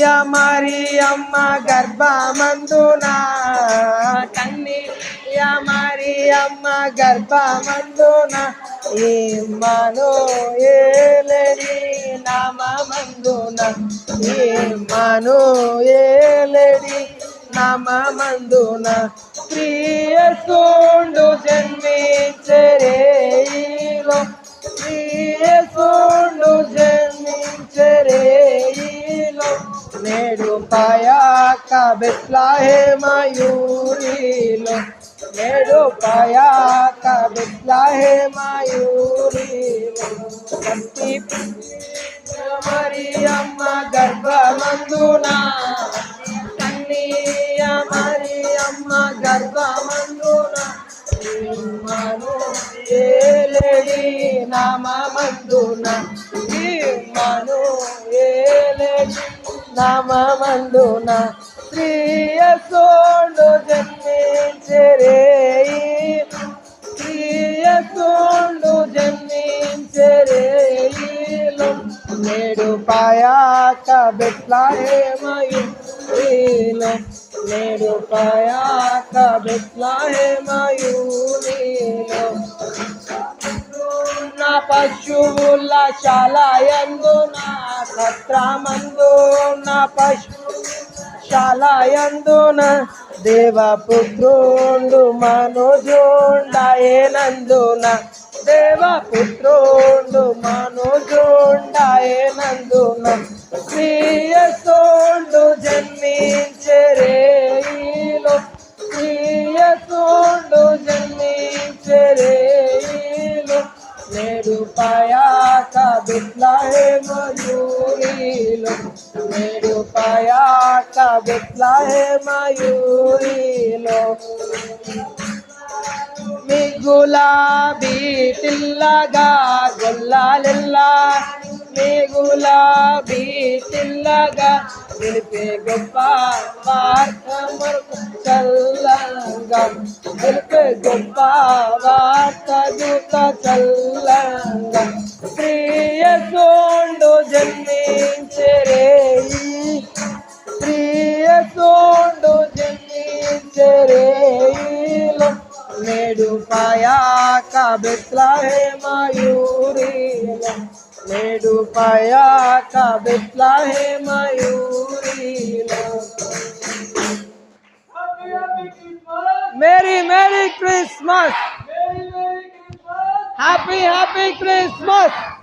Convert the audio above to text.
మరియ మరియమ్మ గర్భమందున. కన్ని మరియమ్మ గర్భమందున. ఏమను ఏలని నామందున ఏమను ఏలని నామందున ప్రియ సోండు జన్మ నేడు పాయాక బెట్లాహే మయూరిలో. నేడు పాయా బెట్లాహే మయూరిలో. భక్తి మరి అమ్మ గర్భమందున. కన్నీయ మరి అమ్మ గర్భమందున. మను ఏలేడి నామ మందున నామందున ప్రియ సోడు జన్మించరే. ప్రియ సోడు జన్మించరే. నేడు పాయాక బెట్లాహేమయు నేడు పాయాక బెట్లాహేమయూలో నా పశువుల శాలయందు నా సత్రమందు నా పశు శాలయందున దేవపుత్రుండు మనోజుండాయేనందున దేవపుత్రుండు మనోజుండాయేనందున ప్రియ బిడ్లాహే మయూరిలో నేడు పాయాక బిడ్లాహే మయూరిలో మీ గులాబీ తిల్లగా గొల్లాలిల్లా మీ గులాబీ తిల్లగా నిలిపే గొప్ప వార్త మరొక చల్లంగా నిలిపే గొప్ప వార్త చల్లంగా ప్రియ సోండు జన్మించరే ప్రియ సోండు జన్మించరేలో నేడు పాయాక బెత్లాహే మయూరిలో నేడు పాయాక మయూరిలో Christmas! Happy, Happy Christmas!